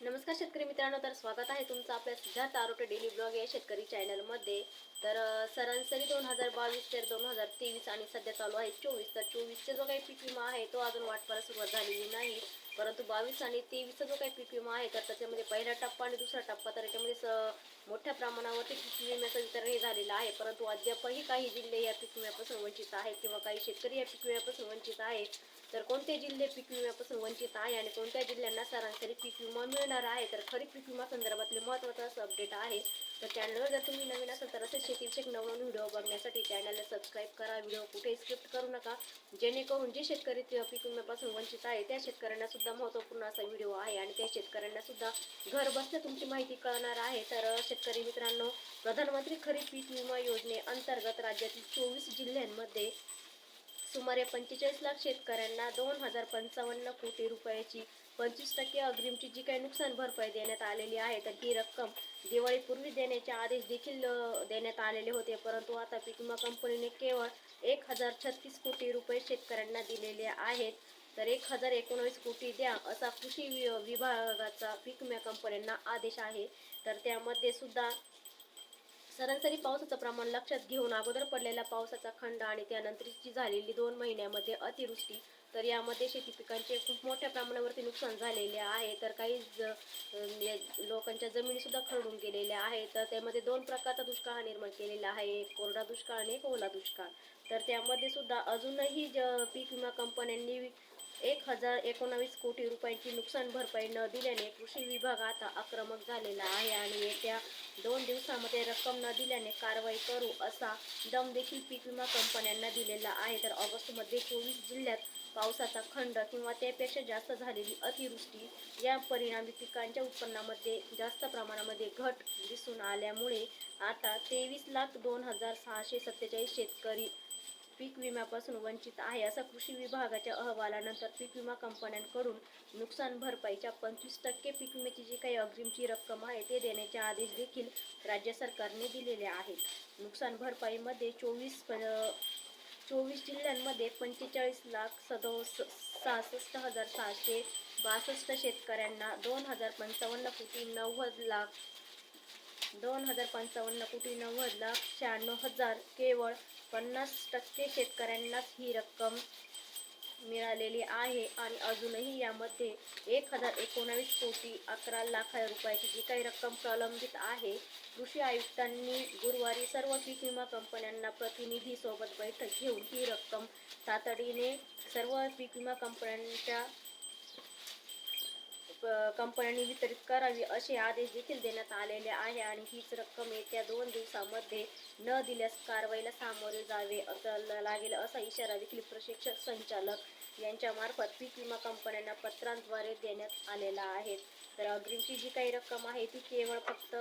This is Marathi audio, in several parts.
नमस्कार शेतकरी मित्रांनो तर स्वागत आहे तुमचं आपल्या सिद्धार्थ आरोग्य डेली ब्लॉग या शेतकरी चॅनलमध्ये. तर सरासरी दोन हजार बावीस ते दोन हजार तेवीस आणि सध्या चालू आहे चोवीस. तर चोवीसचा जो काही पीक विमा आहे तो अजून वाटपाला सुरुवात झालेली नाही परंतु बावीस आणि तेवीसचा जो काही पीक विमा आहे तर त्याच्यामध्ये पहिला टप्पा आणि दुसरा टप्पा तर याच्यामध्ये स- मोठ्या प्रमाणावरती पीक विम्याचं वितरणही झालेलं आहे. परंतु अद्यापही काही जिल्हे या पीक विम्यापासून वंचित आहेत किंवा काही शेतकरी या पीक विम्यापासून वंचित आहेत. तर कोणते जिल्हे पीक विम्यापासून वंचित आहे आणि कोणत्या जिल्ह्यांना सरासरी पीक विमा मिळणार आहे? तर खरीप पीक विमा संदर्भातले महत्त्वाचं असं अपडेट आहे. तर चॅनलवर जर तुम्ही नवीन असाल तर असेच शेतीविषयक नवनवीन व्हिडिओ बघण्यासाठी चॅनलला सबस्क्राईब करा. व्हिडिओ कुठेही स्क्रिप्ट करू नका. जेणेकरून जे शेतकरी पीक विम्यापासून वंचित आहे त्या शेतकऱ्यांना सुद्धा महत्त्वपूर्ण असा व्हिडिओ आहे आणि त्या शेतकऱ्यांना सुद्धा घर बसल्या तुमची माहिती कळणार आहे. तर शेतकरी मित्रांनो प्रधानमंत्री खरीप पीक विमा योजनेअंतर्गत राज्यातील चोवीस जिल्ह्यांमध्ये सुमारे पंचेचाळीस लाख शेतकऱ्यांना दोन हजार पंचावन्न कोटी रुपयाची पंचवीस टक्के अग्रिमची जी काही नुकसान भरपाई देण्यात आलेली आहे तर ही रक्कम दिवाळीपूर्वी देण्याचे आदेश देखील देण्यात आलेले होते. परंतु आता पीक विमा कंपनीने केवळ एक हजार छत्तीस कोटी रुपये शेतकऱ्यांना दिलेले आहेत. तर एक हजार एकोणावीस कोटी द्या असा कृषी विभागाचा पीक विमा कंपन्यांना आदेश आहे. तर त्यामध्ये सुद्धा सरासरी पावसाचं प्रमाण लक्षात घेऊन अगोदर पडलेला पावसाचा खंड आणि त्यानंतरची झालेली दोन महिन्यामध्ये अतिवृष्टी तर यामध्ये शेती पिकांचे खूप मोठ्या प्रमाणावरती नुकसान झालेले आहे. तर काही ज- लोकांच्या जमिनीसुद्धा खरडून गेलेल्या आहेत. तर त्यामध्ये दोन प्रकारचा दुष्काळ हा निर्माण केलेला आहे. एक कोरडा दुष्काळ आणि एक ओला दुष्काळ. तर त्यामध्ये सुद्धा अजूनही ज पीक विमा कंपन्यांनी एक हजार एकोणावीस कोटी रुपयांची नुकसान भरपाई न दिल्याने कृषी विभाग आता आक्रमक झालेला आहे आणि येत्या दोन दिवसामध्ये रक्कम न दिल्याने कारवाई करू असा दम देखील पीक विमा कंपन्यांना दिलेला आहे. तर ऑगस्टमध्ये चोवीस जिल्ह्यात पावसाचा खंड किंवा त्यापेक्षा जास्त झालेली अतिवृष्टी या परिणामी पिकांच्या उत्पन्नामध्ये जास्त प्रमाणामध्ये घट दिसून आल्यामुळे आता तेवीस लाख दोन हजार सहाशे सत्तेचाळीस शेतकरी पीक विम्यापासून वंचित आहे असा कृषी विभागाच्या अहवालानंतर पीक विमा कंपन्यांकडून नुकसान भरपाईच्या पंचवीस टक्के पीक विम्याची जी काही अग्रिमची रक्कम आहे ते देण्याचे आदेश देखील राज्य सरकारने दिलेले आहेत. नुकसान भरपाईमध्ये चोवीस चोवीस जिल्ह्यांमध्ये पंचेचाळीस लाख सदो सहासष्ट हजार सहाशे बासष्ट शेतकऱ्यांना दोन हजार पंचावन्न कोटी नव्वद लाख दोन हजार पंचावन्न कोटी नव्वद लाख शहाण्णव हजार केवळ पन्नास टक्के शेतकऱ्यांनाच ही रक्कम मिळालेली आहे आणि अजूनही यामध्ये एक हजार एकोणावीस कोटी अकरा लाख रुपयाची जी काही रक्कम प्रलंबित आहे कृषी आयुक्तांनी गुरुवारी सर्व पीक विमा कंपन्यांना प्रतिनिधी सोबत बैठक घेऊन ही रक्कम तातडीने सर्व पीक विमा कंपन्यांच्या कंपन्यांनी वितरित करावी असे आदेश देखील देण्यात आलेले आहे आणि हीच रक्कम येत्या दोन दिवसामध्ये न दिल्यास कारवाईला सामोरे जावे असं लागेल असा इशारा देखील प्रशिक्षक संचालक यांच्यामार्फत पीक विमा कंपन्यांना पत्रांद्वारे देण्यात आलेला आहे. तर अग्रिमची जी काही रक्कम आहे ती केवळ फक्त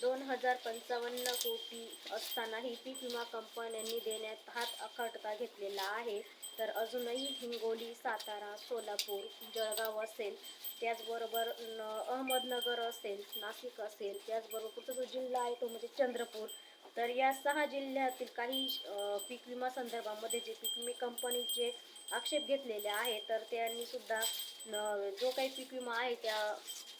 दोन हजार पंचावन्न कोटी असतानाही पीक विमा कंपन्यांनी देण्यात हात अखडता घेतलेला आहे. तर अजूनही हिंगोली सातारा सोलापूर जळगाव असेल त्याचबरोबर न अहमदनगर असेल नाशिक असेल त्याचबरोबर पुढचा जो जिल्हा आहे तो म्हणजे चंद्रपूर. तर या सहा जिल्ह्यातील काही पीक विमा संदर्भामध्ये जे पीक विमा कंपनीचे आक्षेप घेतलेले आहे तर त्यांनी सुद्धा जो काही पीक विमा आहे त्या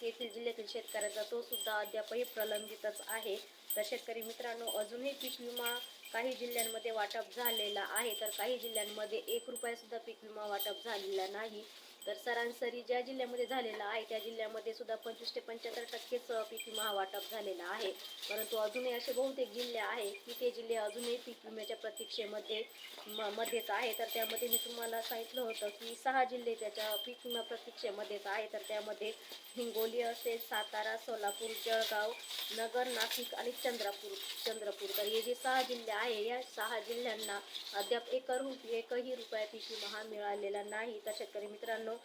येथील जिल्ह्यातील शेतकऱ्याचा तो सुद्धा अद्यापही प्रलंबितच आहे. तर शेतकरी मित्रांनो अजूनही पीक विमा काही जिल्ह्यांमध्ये वाटप झालेला आहे तर काही जिल्ह्यांमध्ये एक रुपयासुद्धा पीक विमा वाटप झालेला नाही. तर सरासरी ज्या जिल्ह्यामध्ये झालेला आहे त्या जिल्ह्यामध्ये सुद्धा पंचवीस ते पंच्याहत्तर टक्केच पीक विमा वाटप झालेला आहे. परंतु अजूनही असे बहुतेक जिल्हे आहेत की ते जिल्हे अजूनही पीक विम्याच्या प्रतीक्षेमध्ये म- मध्येच आहे. तर त्यामध्ये मी तुम्हाला सांगितलं होतं की सहा जिल्हे त्याच्या पीक विमा प्रतीक्षेमध्येच आहे. तर त्यामध्ये हिंगोली असेल सातारा सोलापूर जळगाव नगर नाशिक आणि चंद्रपूर चंद्रपूर. तर हे जे सहा जिल्हे आहे या सहा जिल्ह्यांना अद्याप एक रु एकही रुपया पीक विमा हा मिळालेला नाही. तर शेतकरी मित्रांनो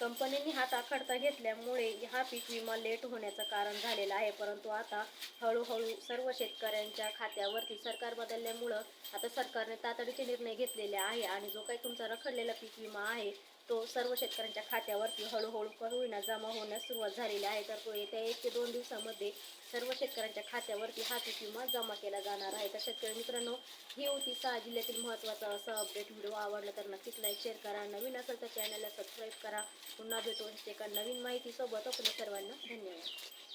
कंपनीने हात आखडता घेतल्यामुळे हा पीक विमा लेट होण्याचं कारण झालेलं आहे. परंतु आता हळूहळू सर्व शेतकऱ्यांच्या खात्यावरती सरकार बदलल्यामुळं आता सरकारने तातडीचे निर्णय घेतलेले आहे आणि जो काही तुमचा रखडलेला पीक विमा आहे तो सर्व शेतकऱ्यांच्या खात्यावरती हळूहळू करून जमा होण्यास सुरुवात झालेली आहे. तर तो येत्या एक ते दोन दिवसामध्ये सर्व शेतकऱ्यांच्या खात्यावरती हा पीक विमा जमा केला जाणार आहे. तर शेतकरी मित्रांनो ही होती सहा जिल्ह्यातील महत्त्वाचा असा अपडेट व्हिडिओ आवडला तर नक्कीच लाईक शेअर करा. नवीन असेल तर चॅनलला सबस्क्राईब करा. पुन्हा भेटून एका नवीन माहितीसोबत. आपल्या सर्वांना धन्यवाद.